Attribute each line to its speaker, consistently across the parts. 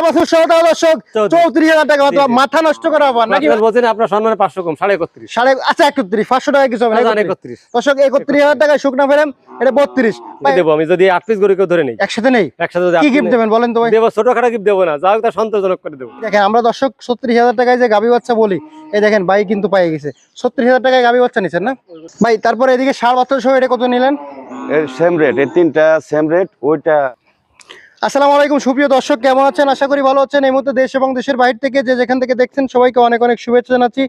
Speaker 1: ষাট বছর সহ টাকা দর্শক
Speaker 2: চৌত্রিশ।
Speaker 1: চৌত্রিশ হাজার টাকা
Speaker 2: জি, জি।
Speaker 1: মাথা নষ্ট করা আবার নাকি
Speaker 2: বলছেন আপনার সম্মানে পাঁচশো কম সাড়ে একত্রিশ।
Speaker 1: সাড়ে আচ্ছা একত্রিশ পাঁচশো টাকা কিছু হবে একত্রিশ।
Speaker 2: একত্রিশ।
Speaker 1: দর্শক একত্রিশ হাজার টাকায় শুকনা ফেরেম এটা বত্রিশ।
Speaker 2: দেবো আমি যদি আট পিস গরু কেউ ধরে নেই।
Speaker 1: একসাথে নেই?
Speaker 2: একসাথে
Speaker 1: কি গিফট দেবেন বলেন তো
Speaker 2: দেবো ছোট গিফট দেবো না যা হোক তা সন্তোষজনক করে দেবো।
Speaker 1: দেখেন আমরা দর্শক ছত্রিশ হাজার টাকায় যে গাবি বাচ্চা বলি এই দেখেন ভাই কিন্তু পাই গেছে। ছত্রিশ হাজার টাকায় গাবি বাচ্চা নিচ্ছেন না? ভাই তারপরে এদিকে ষাট বছর সহ এটা কত নিলেন?
Speaker 3: সেম রেট তিনটা সেম রেট ওইটা
Speaker 1: আসসালামু আলাইকুম, সুপ্রিয় দর্শক, কেমন আছেন? আশা করি ভালো আছেন। এই মুহূর্তে দেশ এবং দেশের বাইরে থেকে যে যেখান থেকে দেখছেন, সবাইকে অনেক অনেক শুভেচ্ছা জানাচ্ছি।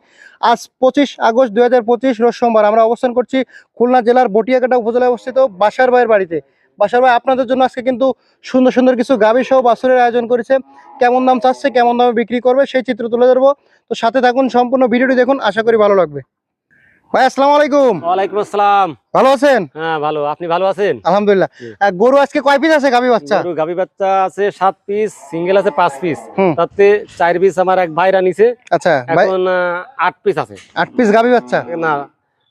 Speaker 1: আজ পঁচিশ আগস্ট দু হাজার পঁচিশ, রোজ সোমবার আমরা অবস্থান করছি খুলনা জেলার বটিয়াকাটা উপজেলায় অবস্থিত বাসার ভাইয়ের বাড়িতে। বাসার ভাই, আপনাদের জন্য আজকে কিন্তু সুন্দর সুন্দর কিছু গাভী সহ বাছুরের আয়োজন করেছে। কেমন দাম চাচ্ছে, কেমন দামে বিক্রি করবে, সেই চিত্র তুলে ধরবো। তো সাথে থাকুন, সম্পূর্ণ ভিডিওটি দেখুন, আশা করি ভালো লাগবে। ভাই আসসালামু আলাইকুম।
Speaker 2: ওয়ালাইকুম আসসালাম।
Speaker 1: ভালো আছেন?
Speaker 2: হ্যাঁ ভালো। আপনি ভালো আছেন?
Speaker 1: আলহামদুলিল্লাহ। গরু আজকে কয় পিস আছে বাচ্চা?
Speaker 2: গরু গাভী বাচ্চা আছে সাত পিস সিঙ্গেল আছে পাঁচ পিস তাতে চার পিস আমার এক ভাইরা নিছে।
Speaker 1: আচ্ছা
Speaker 2: এখন আহ, পিস আছে।
Speaker 1: আট পিস গাভী বাচ্চা?
Speaker 2: না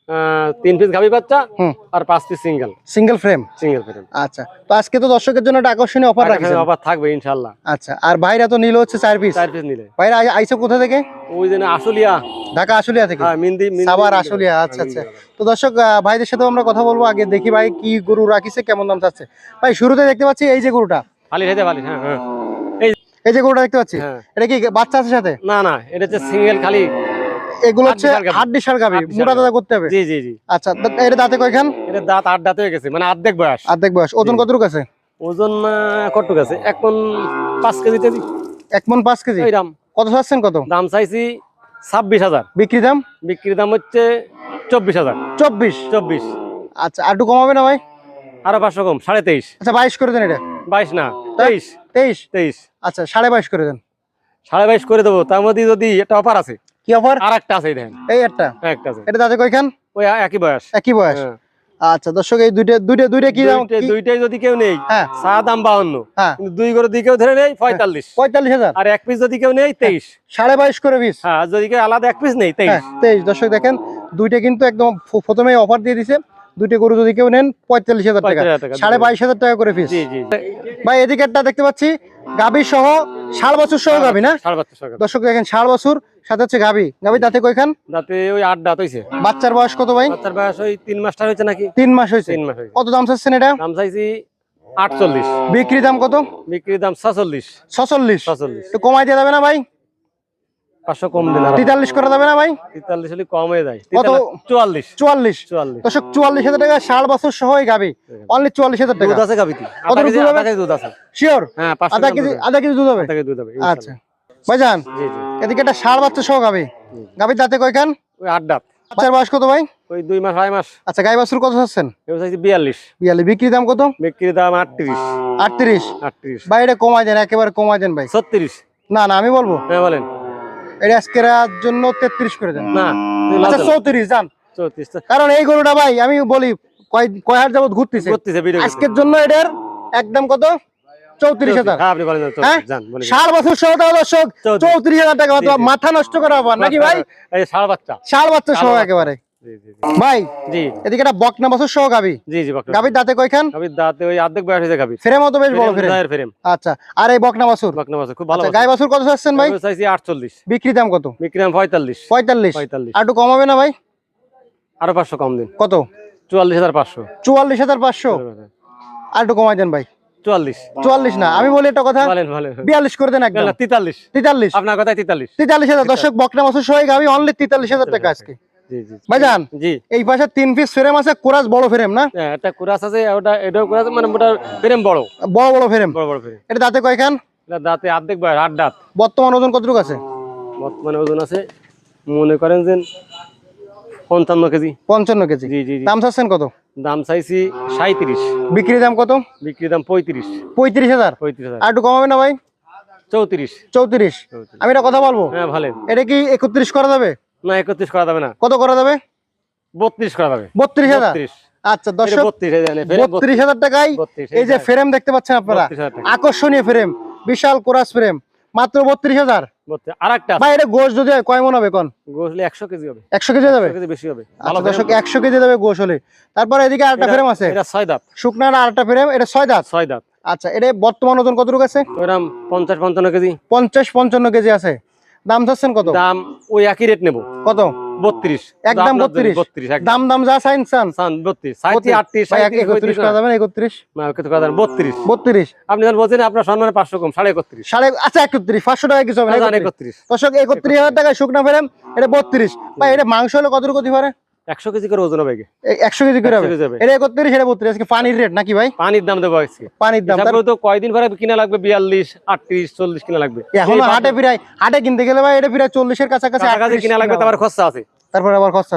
Speaker 2: আহ, তিন পিস গাভী বাচ্চা
Speaker 1: হুম।
Speaker 2: আর পাঁচ piece single
Speaker 1: single frame
Speaker 2: single frame
Speaker 1: আচ্ছা তো আজকে তো দর্শকের জন্য একটা আকর্ষণীয় অফার রাখছেন।
Speaker 2: অফার থাকবে ইনশাল্লাহ
Speaker 1: আচ্ছা আর ভাইরা তো নিল হচ্ছে চার পিস
Speaker 2: চার পিস নিলে।
Speaker 1: ভাইরা কোথা থেকে?
Speaker 2: ওই জন্য আশুলিয়া।
Speaker 1: ঢাকা আশুলিয়া থেকে?
Speaker 2: হ্যাঁ মিন্দি মিন্দি-
Speaker 1: সাভার আশুলিয়া আচ্ছা আচ্ছা। তো দর্শক ভাইদের সাথে আমরা কথা বলব আগে দেখি ভাই কি গরু রাখিছে কেমন দাম চাচ্ছে। ভাই শুরুতে দেখতে পাচ্ছি এই যে গরুটা।
Speaker 2: ভালি হ্যাঁ হ্যাঁ।
Speaker 1: এই যে গরুটা দেখতে পাচ্ছি।
Speaker 2: হ্যাঁ।
Speaker 1: এটা কি বাচ্চা আছে সাথে?
Speaker 2: না না এটা হচ্ছে সিঙ্গেল খালি।
Speaker 1: এগুলো হচ্ছে গাবি মোটা দাদা করতে হবে?
Speaker 2: জি জি জি।
Speaker 1: আচ্ছা এটা দাঁতে কয়খান?
Speaker 2: এটা দাঁত আট দাঁত হয়ে গেছে মানে অর্ধেক বয়স।
Speaker 1: অর্ধেক বয়স। ওজন কতটুকু আছে?
Speaker 2: ওজন আহ, কতটুক আছে? এখন পাঁচ কেজি কেজি।
Speaker 1: এক মন পাঁচ কেজি? কত চাচ্ছেন কত?
Speaker 2: দাম চাইছি ছাব্বিশ হাজার।
Speaker 1: বিক্রি দাম?
Speaker 2: বিক্রি দাম হচ্ছে চব্বিশ হাজার।
Speaker 1: চব্বিশ?
Speaker 2: চব্বিশ।
Speaker 1: আচ্ছা আর একটু কমাবে না ভাই?
Speaker 2: আরও পাঁচশো কম সাড়ে তেইশ।
Speaker 1: আচ্ছা বাইশ করে দেন এটা।
Speaker 2: বাইশ না তেইশ।
Speaker 1: তেইশ?
Speaker 2: তেইশ।
Speaker 1: আচ্ছা সাড়ে বাইশ করে দেন।
Speaker 2: সাড়ে বাইশ করে দেবো তার মধ্যে যদি একটা অফার আছে।
Speaker 1: কি অফার
Speaker 2: আর একটা আছে দেখেন।
Speaker 1: এই একটা?
Speaker 2: একটা আছে।
Speaker 1: এটা দাদা কইখান
Speaker 2: ওই একই বয়স।
Speaker 1: একই বয়স।
Speaker 2: হ্যাঁ।
Speaker 1: আচ্ছা দর্শক এই দুইটা দুইটা দুইটা কি দাম?
Speaker 2: দুইটাই- যদি কেউ নেই
Speaker 1: হ্যাঁ।
Speaker 2: চা দাম বাহান্ন।
Speaker 1: হ্যাঁ।
Speaker 2: কিন্তু দুই করে দিকেও ধরে নেই পঁয়তাল্লিশ।
Speaker 1: পঁয়তাল্লিশ হাজার।
Speaker 2: আর এক পিস যদি কেউ নেই তেইশ।
Speaker 1: সাড়ে বাইশ করে পিস
Speaker 2: হ্যাঁ যদি কেউ আলাদা এক পিস নেই তেইশ।
Speaker 1: হ্যাঁ তেইশ। দর্শক দেখেন দুইটা কিন্তু একদম প্রথমেই প্রথমে অফার দিয়ে দিছে। দুইটা গরু যদি কেউ নেন পঁয়তাল্লিশ হাজার টাকা। সাড়ে বাইশ হাজার টাকা করে
Speaker 2: জি
Speaker 1: ভাই এদিকে একটা দেখতে পাচ্ছি গাভী সহ ষাট বছর সহ গাভী না? দর্শক দেখেন ষাট বছর সাথে হচ্ছে গাভী। গাভী দাঁতে কয়খান?
Speaker 2: দাঁতে ওই আট দাঁত হয়েছে
Speaker 1: বাচ্চার বয়স কত ভাই?
Speaker 2: বাচ্চার বয়স ওই তিন মাসটা হয়েছে নাকি?
Speaker 1: তিন মাস হয়েছে।
Speaker 2: তিন মাস
Speaker 1: কত দাম চাচ্ছেন এটা?
Speaker 2: দাম চাইছি আটচল্লিশ।
Speaker 1: বিক্রি দাম কত?
Speaker 2: বিক্রির দাম সাতচল্লিশ
Speaker 1: ছচল্লিশ।
Speaker 2: সাতচল্লিশ
Speaker 1: কমাই দেওয়া যাবে না ভাই?
Speaker 2: পাঁচশো কম দিন
Speaker 1: তেতাল্লিশ করা যাবে না ভাই?
Speaker 2: তেতাল্লিশ হলে কম হয়ে যায়।
Speaker 1: কত?
Speaker 2: চুয়াল্লিশ।
Speaker 1: চুয়াল্লিশ।
Speaker 2: চুয়াল্লিশ।
Speaker 1: দর্শক চুয়াল্লিশ হাজার টাকা ষাট বছর সহ গাবি অনলি চুয়াল্লিশ হাজার টাকা।
Speaker 2: দুধ আছে গাবিতে
Speaker 1: কত দুধ হবে?
Speaker 2: আধা কেজি দুধ আছে।
Speaker 1: শিওর
Speaker 2: হ্যাঁ
Speaker 1: আধা কেজি আধা কেজি দুধ হবে?
Speaker 2: দুধ হবে
Speaker 1: আচ্ছা। ভাইজান
Speaker 2: জি জি।
Speaker 1: এদিকে একটা ষাট বাচ্চা সহ গাবি গাবির দাঁতে কয়খান?
Speaker 2: ওই আট দাঁত।
Speaker 1: বাচ্চার বয়স কত ভাই?
Speaker 2: ওই দুই মাস আড়াই মাস।
Speaker 1: আচ্ছা গাই বাছুর কত চাচ্ছেন?
Speaker 2: বিয়াল্লিশ।
Speaker 1: বিয়াল্লিশ। বিক্রি দাম কত?
Speaker 2: বিক্রির দাম আটত্রিশ।
Speaker 1: আটত্রিশ?
Speaker 2: আটত্রিশ।
Speaker 1: ভাই এটা কমাই দেন একেবারে কমাই দেন ভাই।
Speaker 2: ছত্রিশ।
Speaker 1: না না আমি বলব।
Speaker 2: হ্যাঁ বলেন।
Speaker 1: এটা আজকের জন্য তেত্রিশ করে দেন।
Speaker 2: না
Speaker 1: আচ্ছা চৌত্রিশ যান। কারণ এই গরুটা ভাই আমি বলি কয় কয় যাবত ঘুরতেছে। আজকের জন্য এটার একদম কত? চৌত্রিশ হাজার।
Speaker 2: হ্যাঁ
Speaker 1: হ্যাঁ? ষাট বছর সহ টাকা দর্শক
Speaker 2: চৌত্রিশ।
Speaker 1: হাজার টাকা। মাথা নষ্ট করা নাকি ভাই?
Speaker 2: সার বাচ্চা।
Speaker 1: ষাট বাচ্চা সহ একেবারে। ভাই
Speaker 2: জি।
Speaker 1: এদিকে একটা বকনা বছর সহ গাবি
Speaker 2: জি জি বাকরা
Speaker 1: গাবির দাঁতে কয়খান?
Speaker 2: গাবির দাঁতে ওই অর্ধেক বয়স হয়েছে গাবির
Speaker 1: ফ্রেম তো বেশ বড় ফ্রেম।
Speaker 2: Frame frame.
Speaker 1: আচ্ছা আর এই বকনা বাছুর
Speaker 2: বাকনা বাচ্চা খুব ভালো
Speaker 1: গাই বাছুর কত চাচ্ছেন ভাই?
Speaker 2: চাইছি আটচল্লিশ।
Speaker 1: বিক্রি দাম কত?
Speaker 2: বিক্রি দাম পঁয়তাল্লিশ।
Speaker 1: পঁয়তাল্লিশ।
Speaker 2: পঁয়তাল্লিশ।
Speaker 1: আর একটু কমাবে না ভাই?
Speaker 2: আরও পাঁচশো কম দিন।
Speaker 1: কত?
Speaker 2: চুয়াল্লিশ হাজার পাঁচশো।
Speaker 1: চুয়াল্লিশ হাজার পাঁচশো। আর একটু কমাই দেন ভাই।
Speaker 2: চুয়াল্লিশ।
Speaker 1: চুয়াল্লিশ না আমি বলি একটা কথা। বিয়াল্লিশ করে দেন একদম।
Speaker 2: তেতাল্লিশ।
Speaker 1: তেতাল্লিশ।
Speaker 2: আপনার কথা তেতাল্লিশ।
Speaker 1: তেতাল্লিশ হাজার দর্শক বকনা বছর সহ গাবি অনলি তেতাল্লিশ হাজার টাকা আজকে। ভাইজান
Speaker 2: জি।
Speaker 1: এই পাশে তিন পিস ফ্রেম আছে কোরাস বড় ফ্রেম না?
Speaker 2: হ্যাঁ, কুরাস আছে ওটা এটাও কুরাস মানে ফ্রেম বড়।
Speaker 1: বড় বড় ফ্রেম
Speaker 2: বড় বড় ফ্রেম
Speaker 1: এটা দাঁতে কয়খান?
Speaker 2: এটা দাঁতে অর্ধেক বয়স আট দাঁত।
Speaker 1: বর্তমান ওজন কতটুকু আছে?
Speaker 2: বর্তমানে ওজন আছে মনে করেন যে পঞ্চান্ন কেজি।
Speaker 1: পঞ্চান্ন কেজি।
Speaker 2: জি
Speaker 1: দাম চাচ্ছেন কত?
Speaker 2: দাম চাইছি সাঁত্রিশ
Speaker 1: বিক্রি দাম কত?
Speaker 2: বিক্রি দাম পঁয়ত্রিশ।
Speaker 1: পঁয়ত্রিশ হাজার।
Speaker 2: পঁয়ত্রিশ হাজার।
Speaker 1: আর একটু কমাবে না ভাই?
Speaker 2: চৌত্রিশ।
Speaker 1: চৌত্রিশ। আমি একটা কথা বলব?
Speaker 2: হ্যাঁ ভালো
Speaker 1: এটা কি একত্রিশ করা যাবে?
Speaker 2: না একত্রিশ করা যাবে না।
Speaker 1: কত করা যাবে?
Speaker 2: বত্রিশ করা যাবে।
Speaker 1: বত্রিশ হাজার? আচ্ছা দর্শক
Speaker 2: বত্রিশ হাজার না, ফেরে
Speaker 1: বত্রিশ হাজার টাকায় এই যে ফ্রেম দেখতে পাচ্ছেন আপনারা?
Speaker 2: বত্রিশ হাজার টাকা।
Speaker 1: আকর্ষণীয় ফ্রেম বিশাল কোরাস ফ্রেম মাত্র বত্রিশ হাজার।
Speaker 2: বত্রিশ। আর একটা
Speaker 1: ভাই এটা গোশ যদি কয় মন হবে কোন
Speaker 2: একশো কেজি হবে।
Speaker 1: একশো কেজি যাবে?
Speaker 2: বেশি হবে।
Speaker 1: একশো কেজি যাবে গোশ হলে। তারপরে এদিকে আরেকটা ফ্রেম আছে।
Speaker 2: এটা ছয় দাঁত।
Speaker 1: শুকনার আরেকটা ফ্রেম এটা ছয় দাঁত?
Speaker 2: ছয় দাঁত।
Speaker 1: আচ্ছা এটা বর্তমান ওজন কত কতটুকু আছে?
Speaker 2: পঞ্চাশ পঞ্চান্ন কেজি।
Speaker 1: পঞ্চাশ পঞ্চান্ন কেজি আছে। দাম চাচ্ছেন কত?
Speaker 2: দাম ওই একই রেট নেব।
Speaker 1: কত?
Speaker 2: বত্রিশ।
Speaker 1: একদম 32?
Speaker 2: বত্রিশ।
Speaker 1: দাম দাম যা চাইন চান
Speaker 2: বত্রিশ। সাঁত্রিশ আটত্রিশ
Speaker 1: একত্রিশ করা যাবে একত্রিশ।
Speaker 2: বত্রিশ।
Speaker 1: বত্রিশ।
Speaker 2: আপনি যখন বলছেন আপনার সম্মানে পাঁচশো কম সাড়ে একত্রিশ।
Speaker 1: সাড়ে আচ্ছা একত্রিশ পাঁচশো টাকা কিছু হবে না
Speaker 2: হাজার
Speaker 1: 31
Speaker 2: একত্রিশ।
Speaker 1: দর্শক একত্রিশ হাজার টাকা শুকনা ফেরাম এটা বত্রিশ। এটা মাংস হলে কতটুকু হতে পারে
Speaker 2: একশো কেজি করে ওজন হবে
Speaker 1: একশো কেজি করে
Speaker 2: 100
Speaker 1: হবে? এটা একত্রিশ এটা বত্রিশ আজকে পানির রেট নাকি ভাই?
Speaker 2: পানির দাম দেবো আজকে।
Speaker 1: পানির দাম
Speaker 2: তো কয়দিন পরে কিনা লাগবে? বিয়াল্লিশ আটত্রিশ চল্লিশ কিনা লাগবে। এখনও
Speaker 1: হাটে প্রায় হাটে কিনতে গেলে ভাই এটা প্রায় চল্লিশের কাছাকাছি
Speaker 2: কাছাকাছি
Speaker 1: 38
Speaker 2: কিনা লাগবে তারপর খরচা আছে।
Speaker 1: তারপর আবার খরচা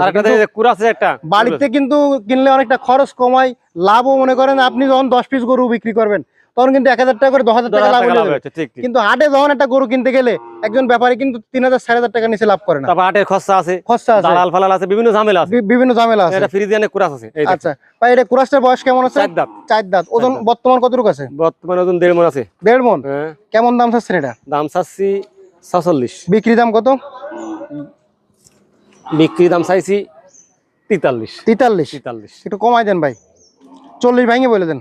Speaker 1: আছে।
Speaker 2: একটা
Speaker 1: বাড়িতে কিন্তু কিনলে অনেকটা খরচ কমায় লাভও মনে করেন আপনি যখন দশ পিস গরু বিক্রি করবেন তখন কিন্তু এক হাজার টাকা করে দশ হাজার টাকা লাভ।
Speaker 2: হচ্ছে,
Speaker 1: কিন্তু হাটে যখন একটা গরু কিনতে গেলে একজন ব্যাপারী কিন্তু তিন হাজার হাজার টাকা নিচে লাভ করে না।
Speaker 2: তারপর আটের খরচা আছে
Speaker 1: খরচা আছে।
Speaker 2: দালাল ফালাল আছে বিভিন্ন ঝামেলা আছে।
Speaker 1: বিভিন্ন ঝামেলা আছে।
Speaker 2: এটা ফ্রিজিয়ানে কুরাস আছে
Speaker 1: আচ্ছা ভাই এটা কুরাসটার বয়স কেমন আছে?
Speaker 2: চার দাঁত।
Speaker 1: চার দাঁত। ওজন বর্তমান কতটুকু আছে?
Speaker 2: বর্তমানে ওজন দেড় মন আছে।
Speaker 1: দেড় মন?
Speaker 2: হ্যাঁ।
Speaker 1: কেমন দাম চাচ্ছেন এটা?
Speaker 2: দাম চাচ্ছি সাতচল্লিশ
Speaker 1: বিক্রি দাম কত?
Speaker 2: বিক্রি দাম চাইছি তেতাল্লিশ।
Speaker 1: তেতাল্লিশ।
Speaker 2: তেতাল্লিশ।
Speaker 1: একটু কমাই দেন ভাই। চল্লিশ ভাঙে বলে দেন।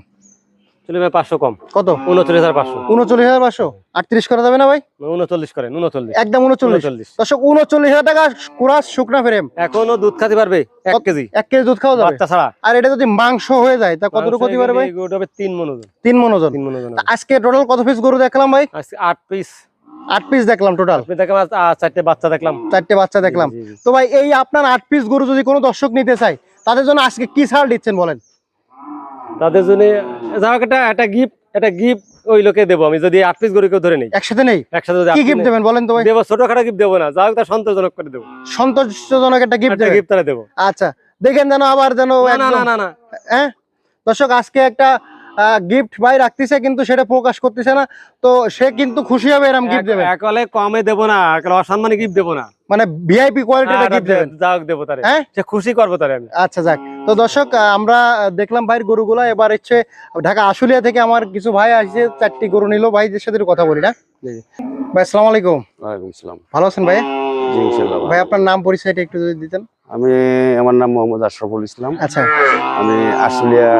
Speaker 2: চলে ভাই পাঁচশো কম।
Speaker 1: কত?
Speaker 2: উনচল্লিশ হাজার পাঁচশো।
Speaker 1: উনচল্লিশ হাজার পাঁচশো? আটত্রিশ করা যাবে না ভাই?
Speaker 2: উনচল্লিশ করেন উনচল্লিশ।
Speaker 1: একদম উনচল্লিশ।
Speaker 2: উনচল্লিশ।
Speaker 1: দর্শক উনচল্লিশ হাজার টাকা কুরাস শুকনা ফ্রেম
Speaker 2: এখনও দুধ খাতে পারবে? এক কেজি।
Speaker 1: এক কেজি দুধ খাওয়া যাবে?
Speaker 2: ছাড়া।
Speaker 1: আর এটা যদি মাংস হয়ে যায় তা কতটুকু হতে পারে ভাই
Speaker 2: এই গরুটা হবে তিন
Speaker 1: তিন
Speaker 2: তিন মন ওজন
Speaker 1: তা আজকে টোটাল কত পিস গরু দেখলাম ভাই?
Speaker 2: আজকে আট পিস
Speaker 1: আট পিস দেখলাম টোটাল
Speaker 2: চারটে বাচ্চা দেখলাম।
Speaker 1: চারটে বাচ্চা দেখলাম। তো ভাই এই আপনার আট পিস গরু যদি কোনো দর্শক নিতে চায় তাদের জন্য আজকে কি ছাড় দিচ্ছেন বলেন?
Speaker 2: তাদের জন্য যা হোক একটা একটা গিফট একটা গিফট ওই লোকে দেবো আমি যদি আট পিস গরু কেউ ধরে নেই।
Speaker 1: একসাথে নেই?
Speaker 2: একসাথে
Speaker 1: কি গিফট দেবেন বলেন তো ভাই?
Speaker 2: দেবো ছোটখাটো গিফট দেবো না যা হোক তার সন্তোষজনক করে দেবো।
Speaker 1: সন্তোষজনক একটা গিফট
Speaker 2: একটা গিফট তারা দেবো।
Speaker 1: আচ্ছা দেখেন যেন আবার যেন
Speaker 2: না না না না
Speaker 1: হ্যাঁ? দর্শক আজকে একটা গিফট ভাই রাখতেছে কিন্তু সেটা প্রকাশ করতেছে না। তো সে কিন্তু খুশি হবে এরকম গিফট দেবেন।
Speaker 2: একলে কমে দেবো না একলে অসম্মানে গিফট দেবো না।
Speaker 1: মানে ভিআইপি কোয়ালিটির গিফট দেবেন।
Speaker 2: যা হোক দেবো তারে।
Speaker 1: হ্যাঁ?
Speaker 2: সে খুশি করব তারে আমি।
Speaker 1: আচ্ছা যাক। তো দর্শক আমরা দেখলাম ভাইয়ের গরুগুলা। এবার হচ্ছে ঢাকা আশুলিয়া থেকে আমার কিছু ভাই আসছে চারটি গরু নিল। ভাইদের সাথে কথা বলি না। ভাই আসসালামু আলাইকুম।
Speaker 3: ওয়ালাইকুম সালাম
Speaker 1: ভালো আছেন ভাই? ভাই আপনার নাম পরিচয়টা একটু যদি দিতেন।
Speaker 3: আমি আমার নাম মোহাম্মদ আশরাফুল ইসলাম।
Speaker 1: আচ্ছা।
Speaker 3: আমি আশুলিয়া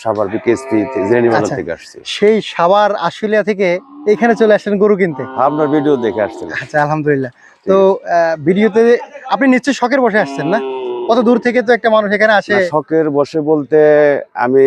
Speaker 3: সাভার বিকেএসপি জেনি বাজার
Speaker 1: আচ্ছা।
Speaker 3: থেকে আসছি।
Speaker 1: সেই সাভার আশুলিয়া থেকে এখানে চলে আসছেন গরু কিনতে?
Speaker 3: আপনার ভিডিও দেখে আসছিলাম।
Speaker 1: আচ্ছা আলহামদুলিল্লাহ। তো ভিডিওতে আপনি নিশ্চয়ই শখের বসে আসছেন না? কত দূর থেকে তো একটা মানুষ এখানে আসে?
Speaker 3: শখের বসে বলতে আমি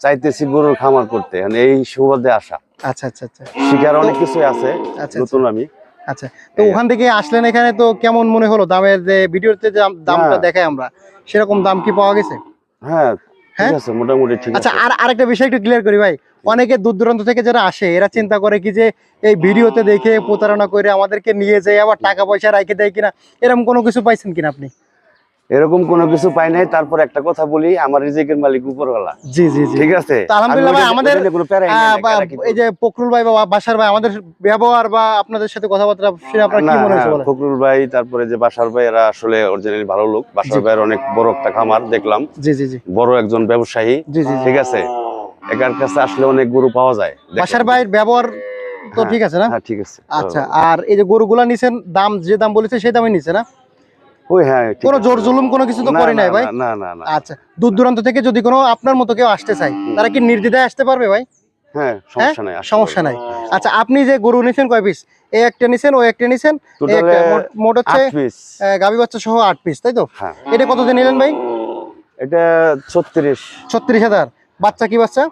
Speaker 3: চাইতেছি গরুর খামার করতে মানে এই সুবাদে আসা।
Speaker 1: আচ্ছা আচ্ছা আচ্ছা।
Speaker 3: শিকার অনেক কিছু আছে
Speaker 1: আচ্ছা
Speaker 3: নতুন আমি।
Speaker 1: আচ্ছা তো ওখান থেকে আসলেন এখানে তো কেমন মনে হলো? দামের যে ভিডিওতে যে দামটা দেখাই আমরা সেরকম দাম কি পাওয়া গেছে?
Speaker 3: হ্যাঁ
Speaker 1: হ্যাঁ?
Speaker 3: ঠিক আছে মোটামুটি ঠিক
Speaker 1: আচ্ছা আর আরেকটা বিষয় একটু ক্লিয়ার করি ভাই। অনেকে দূর দূরান্ত থেকে যারা আসে এরা চিন্তা করে কি যে এই ভিডিওতে দেখে প্রতারণা করে আমাদেরকে নিয়ে যায় আবার টাকা পয়সা রাখে দেয় কিনা এরকম কোনো কিছু পাইছেন কিনা আপনি?
Speaker 3: এরকম কোনো কিছু পাই নাই। তারপর একটা কথা বলি আমার রিজিকের মালিক উপরওয়ালা।
Speaker 1: জি জি জি।
Speaker 3: ঠিক আছে?
Speaker 1: আলহামদুলিল্লাহ ভাই, আমাদের, এই যে ফখরুল ভাই বা বাসার ভাই আমাদের ব্যবহার বা আপনাদের সাথে কথাবার্তা শুনে আপনার কি মনে হয়েছে
Speaker 3: হ্যাঁ,
Speaker 1: বলেন?
Speaker 3: ফখরুল ভাই তারপরে যে বাসার ভাই এরা আসলে অরিজিনালি ভালো লোক বাসার ভাইয়ের অনেক বড় একটা খামার দেখলাম।
Speaker 1: জি জি জি।
Speaker 3: বড় একজন ব্যবসায়ী
Speaker 1: জি জি
Speaker 3: ঠিক আছে? একার কাছে আসলে অনেক গরু পাওয়া যায়।
Speaker 1: বাসার ভাইয়ের ব্যবহার তো
Speaker 3: হ্যাঁ,
Speaker 1: ঠিক আছে না?
Speaker 3: হ্যাঁ ঠিক আছে।
Speaker 1: আচ্ছা আর এই যে গরুগুলা নিছেন দাম যে দাম বলেছে সেই দামই নিছে না?
Speaker 3: ওই হ্যাঁ
Speaker 1: কোনো
Speaker 3: আছে।
Speaker 1: জোর জুলুম কোনো কিছু তো নাই ভাই?
Speaker 3: না না না।
Speaker 1: আচ্ছা দূর দূরান্ত থেকে যদি কোনো আপনার মতো কেউ আসতে চায় তারা কি নির্দ্বিধায় আসতে পারবে ভাই?
Speaker 3: হ্যাঁ সমস্যা নাই
Speaker 1: সমস্যা নাই। আচ্ছা আপনি যে গরু নিছেন কয় পিস এই একটা নিছেন ওই একটা নিছেন মোট- মোট হচ্ছে গাভী বাচ্চা সহ আট পিস তাই তো?
Speaker 3: হ্যাঁ।
Speaker 1: এটা কত দিয়ে নিলেন ভাই?
Speaker 3: এটা ছত্রিশ।
Speaker 1: ছত্রিশ হাজার। বাচ্চা কি বাচ্চা?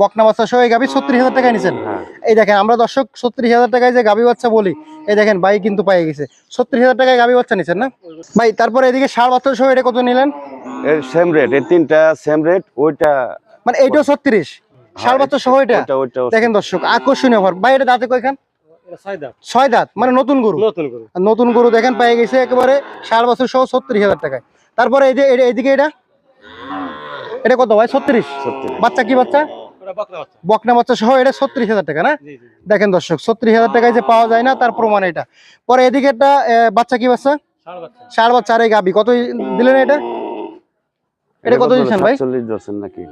Speaker 1: বকনা বাচ্চা সহ এই গাভী ছত্রিশ হাজার টাকায় নিছেন।
Speaker 3: হ্যাঁ।
Speaker 1: এই দেখেন আমরা দর্শক ছত্রিশ হাজার টাকায় যে গাভী বাচ্চা বলি এই দেখেন ভাই কিন্তু পাই গেছে। ছত্রিশ হাজার টাকায় গাভী বাচ্চা নিছেন না? ভাই তারপরে এদিকে ষাট বাচ্চা সহ এটা কত নিলেন?
Speaker 3: এর সেম রেট এই তিনটা সেম রেট ওইটা
Speaker 1: মানে এইটাও ছত্রিশ। ষাট বাচ্চা সহ এটা? দেখেন দর্শক আকর্ষণীয় অফার ভাই এটা দাঁতে কয়খান?
Speaker 2: ছয় দাঁত।
Speaker 1: মানে নতুন গরু।
Speaker 2: নতুন
Speaker 1: গরু। দেখেন পেয়ে গেছে একেবারে ষাট বছর সহ ছত্রিশ হাজার টাকায়। তারপরে এই যে এইদিকে এটা? এটা কত ভাই ছত্রিশ। বাচ্চা কি বাচ্চা?
Speaker 2: বকনা বাচ্চা।
Speaker 1: সহ এটা ছত্রিশ হাজার টাকা না? দেখেন দর্শক ছত্রিশ হাজার টাকায় যে পাওয়া যায় না তার প্রমাণ এটা। পরে এদিকে একটা বাচ্চা কি বাচ্চা? ষাট বাচ্চা। আর এই গাবি কত দিলেন এটা? এটা কত দিচ্ছেন ভাই?
Speaker 3: চল্লিশ ধরছেন নাকি?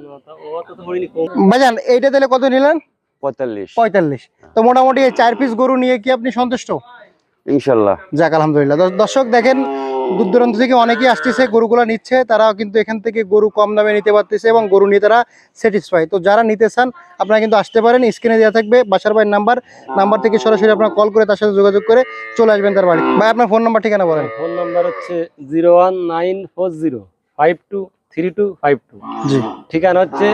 Speaker 1: ভাইজান এইটা দিলে কত নিলেন?
Speaker 3: পঁয়তাল্লিশ।
Speaker 1: পঁয়তাল্লিশ। তো মোটামুটি চার পিস গরু নিয়ে কি আপনি সন্তুষ্ট?
Speaker 3: ইনশাল্লাহ।
Speaker 1: যাক আলহামদুলিল্লাহ। দর্শক দেখেন দূর দূরান্ত থেকে অনেকেই আসতেছে গরুগুলো নিচ্ছে তারাও কিন্তু এখান থেকে গরু কম দামে নিতে পারতেছে এবং গরু নিয়ে তারা স্যাটিসফাই তো যারা নিতে চান আপনারা কিন্তু আসতে পারেন স্ক্রিনে দেওয়া থাকবে বাসার ভাইয়ের নাম্বার নাম্বার থেকে সরাসরি আপনারা কল করে তার সাথে যোগাযোগ করে চলে আসবেন তার বাড়ি ভাই আপনার ফোন নাম্বার ঠিকানা বলেন।
Speaker 2: ফোন নাম্বার হচ্ছে zero one nine four zero five two three two five two
Speaker 1: জি।
Speaker 2: ঠিকানা হচ্ছে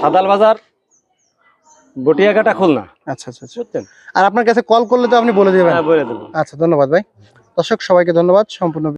Speaker 2: সাদাল বাজার বটিয়াঘাটা খুলনা।
Speaker 1: আচ্ছা আচ্ছা আচ্ছা।
Speaker 2: বুঝছেন?
Speaker 1: আর আপনার কাছে কল করলে তো আপনি বলে দেবেন।
Speaker 2: হ্যাঁ বলে দেবো।
Speaker 1: আচ্ছা ধন্যবাদ ভাই। দর্শক সবাইকে ধন্যবাদ। সম্পূর্ণ